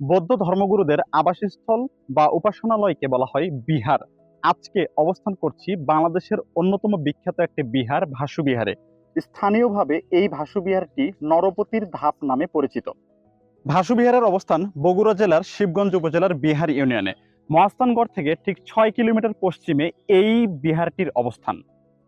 বৌদ্ধ ধর্মগুরুদের আবাসস্থল বা উপাসনালয়কে বলা হয় বিহার। আজকে অবস্থান করছি বাংলাদেশের অন্যতম বিখ্যাত একটি বিহার ভাসু বিহারে স্থানীয়ভাবে এই ভাসু বিহারটি নরপতির ধাপ নামে পরিচিত। ভাসু বিহারের অবস্থান বগুড়া জেলার শিবগঞ্জ উপজেলার বিহার ইউনিয়নে। মহাস্থানগড় থেকে ঠিক ছয় কিলোমিটার পশ্চিমে এই বিহারটির অবস্থান।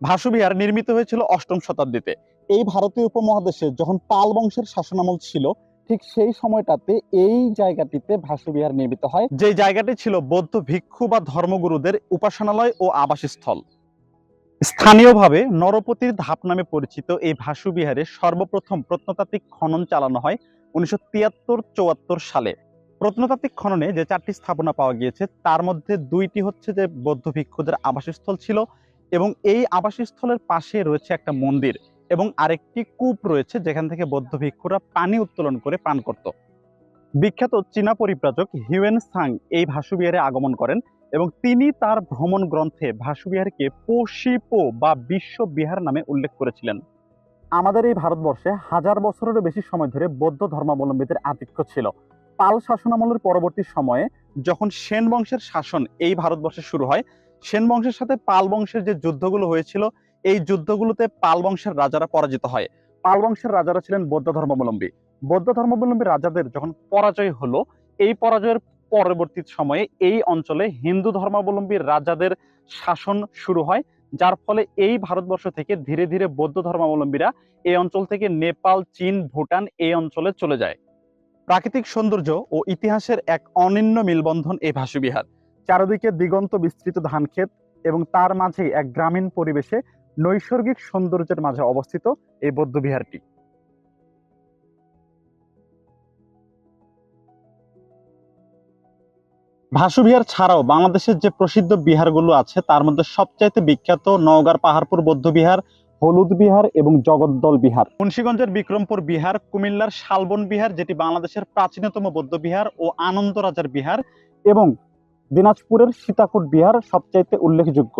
ভাসু বিহার নির্মিত হয়েছিল অষ্টম শতাব্দীতে। এই ভারতীয় উপমহাদেশে যখন পাল বংশের শাসনামল ছিল ঠিক সেই সময়টাতে এই জায়গাটিতে ভাসু বিহার নির্মিত হয়। যে জায়গাটি ছিল বৌদ্ধ ভিক্ষু বা ধর্মগুরুদের উপাসনালয় ও আবাসস্থল। স্থানীয়ভাবে নরপতির ধাপ নামে পরিচিত এই ভাসু বিহারে সর্বপ্রথম প্রত্নতাত্ত্বিক খনন চালানো হয় উনিশশো তিয়াত্তর চুয়াত্তর সালে। প্রত্নতাত্ত্বিক খননে যে চারটি স্থাপনা পাওয়া গিয়েছে, তার মধ্যে দুইটি হচ্ছে যে বৌদ্ধ ভিক্ষুদের আবাসস্থল ছিল এবং এই আবাসস্থলের পাশে রয়েছে একটা মন্দির। এবং আরেকটি কূপ রয়েছে যেখান থেকে বৌদ্ধ ভিক্ষুরা পানি উত্তোলন করে পান করত। বিখ্যাত চীনা পরিব্রাজক হিউয়েন সাং এই ভাসু বিহারে আগমন করেন এবং তিনি তার ভ্রমণ গ্রন্থে ভাসু বিহারকে পোশিপো বা বিশ্ব বিহার নামে উল্লেখ করেছিলেন। আমাদের এই ভারতবর্ষে হাজার বছরেরও বেশি সময় ধরে বৌদ্ধ ধর্মাবলম্বীদের আধিক্য ছিল। পাল শাসনামলের পরবর্তী সময়ে যখন সেন বংশের শাসন এই ভারতবর্ষে শুরু হয়, সেন বংশের সাথে পাল বংশের যে যুদ্ধগুলো হয়েছিল এই যুদ্ধগুলোতে পাল বংশের রাজারা পরাজিত হয়। পাল বংশের রাজারা ছিলেন বৌদ্ধ ধর্মাবলম্বী। বৌদ্ধ ধর্মাবলম্বী রাজাদের যখন পরাজয় হলো, এই পরাজয়ের পরবর্তী সময়ে এই অঞ্চলে হিন্দু ধর্মাবলম্বী রাজাদের শাসন শুরু হয়, যার ফলে এই ভারতবর্ষ থেকে ধীরে ধীরে বৌদ্ধ ধর্মাবলম্বীরা এই অঞ্চল থেকে নেপাল, চীন, ভুটান এই অঞ্চলে চলে যায়। প্রাকৃতিক সৌন্দর্য ও ইতিহাসের এক অনিন্য মিলবন্ধন এই ভাসু বিহার চারদিকে দিগন্ত বিস্তৃত ধানক্ষেত এবং তার মাঝে এক গ্রামীণ পরিবেশে নৈসর্গিক সৌন্দর্যের মাঝে অবস্থিত এই বৌদ্ধবিহারটি ভাসু বিহার ছাড়াও বাংলাদেশের যে প্রসিদ্ধ বিহারগুলো আছে, তার মধ্যে সবচাইতে বিখ্যাত নওগাঁর পাহাড়পুর বৌদ্ধ বিহার, হলুদ বিহার এবং জগদ্দল বিহার। মুন্সীগঞ্জের বিক্রমপুর বিহার, কুমিল্লার শালবন বিহার, যেটি বাংলাদেশের প্রাচীনতম বৌদ্ধ বিহার ও আনন্দ রাজার বিহার, এবং দিনাজপুরের সীতাকুট বিহার সবচাইতে উল্লেখযোগ্য।